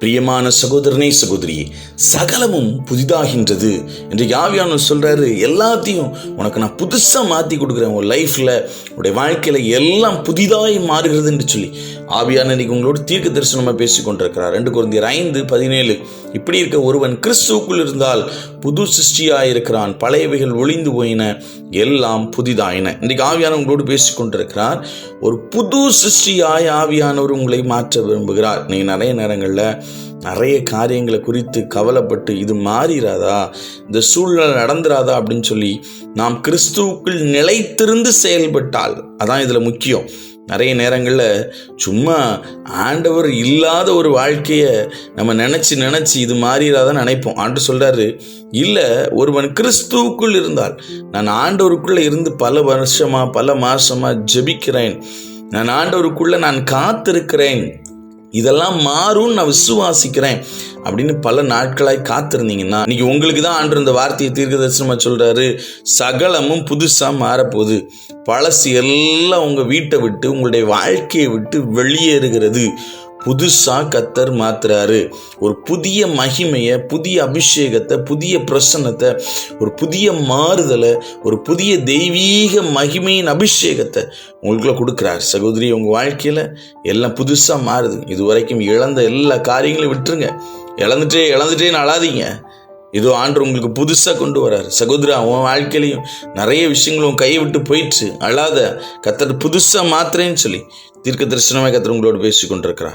பிரியமான சகோதரனே சகோதரி சகலமும் புதிதாகின்றது என்று யாவியானவர் சொல்றாரு? எல்லாத்தையும் உனக்கு நான் புதுசாக மாத்தி கொடுக்குறேன். உன் லைஃப்ல உடைய வாழ்க்கையில எல்லாம் புதிதாய் மாறுகிறது என்று சொல்லி. ஆவியான இன்னைக்கு உங்களோட தீர்க்க தரிசனமா பேசி கொண்டிருக்கிறார். ரெண்டு குழந்தையர் ஐந்து பதினேழு. இப்படி இருக்க ஒருவன் கிறிஸ்துவுக்குள் இருந்தால் புது சிருஷ்டியாக இருக்கிறான். பழையவைகள் ஒளிந்து போயின எல்லாம் புதிதாயின. இன்றைக்கு ஆவியான உங்களோடு பேசி கொண்டிருக்கிறார். ஒரு புது சிருஷ்டியாய் ஆவியானவர் உங்களை மாற்ற விரும்புகிறார். நீங்கள் நிறைய நேரங்களில் நிறைய காரியங்களை குறித்து கவலைப்பட்டு இது மாறிடாதா இந்த சூழ்நிலை நடந்துராதா அப்படின்னு சொல்லி நாம் கிறிஸ்துவுக்குள் நிலைத்திருந்து செயல்பட்டால் அதான் இதில் முக்கியம். நிறைய நேரங்களில் சும்மா ஆண்டவர் இல்லாத ஒரு வாழ்க்கையை நம்ம நினச்சி நினச்சி இது மாறிடாதான் நினைப்போம். ஆண்டு சொல்கிறாரு இல்லை ஒருவன் கிறிஸ்துவுக்குள் இருந்தால் நான் ஆண்டவருக்குள்ளே இருந்து பல வருஷமாக பல மாதமாக ஜெபிக்கிறேன். நான் ஆண்டவருக்குள்ளே நான் காத்திருக்கிறேன். இதெல்லாம் மாறும்னு நான் விசுவாசிக்கிறேன். அப்படின்னு பல நாட்களாய் காத்திருந்தீங்கன்னா இன்னைக்கு உங்களுக்கு தான் ஆண்டு இந்த வார்த்தையை தீர்க்க தரிசனமாக சொல்கிறாரு சகலமும் புதுசாக மாறப்போகுது. பழசு எல்லாம் உங்கள் வீட்டை விட்டு உங்களுடைய வாழ்க்கையை விட்டு வெளியேறுகிறது. புதுசாக கத்தர் மாத்துறாரு. ஒரு புதிய மகிமையை புதிய அபிஷேகத்தை புதிய பிரசன்னத்தை ஒரு புதிய மாறுதலை ஒரு புதிய தெய்வீக மகிமையின் அபிஷேகத்தை உங்களுக்குள்ள கொடுக்குறார். சகோதரி உங்கள் வாழ்க்கையில் எல்லாம் புதுசாக மாறுது. இது வரைக்கும் இழந்த எல்லா காரியங்களையும் விட்டுருங்க. இழந்துட்டே இழந்துட்டேன்னு அழாதீங்க இதோ ஆண்டு உங்களுக்கு புதுசாக கொண்டு வராரு. சகோதரா உன் வாழ்க்கையிலையும் நிறைய விஷயங்களும் கையை விட்டு போயிடுச்சு. அழாத கத்தர் புதுசாக மாத்துறேன்னு சொல்லி தீர்க்க தரிசனமாக கத்தர் உங்களோட பேசி கொண்டிருக்கிறார்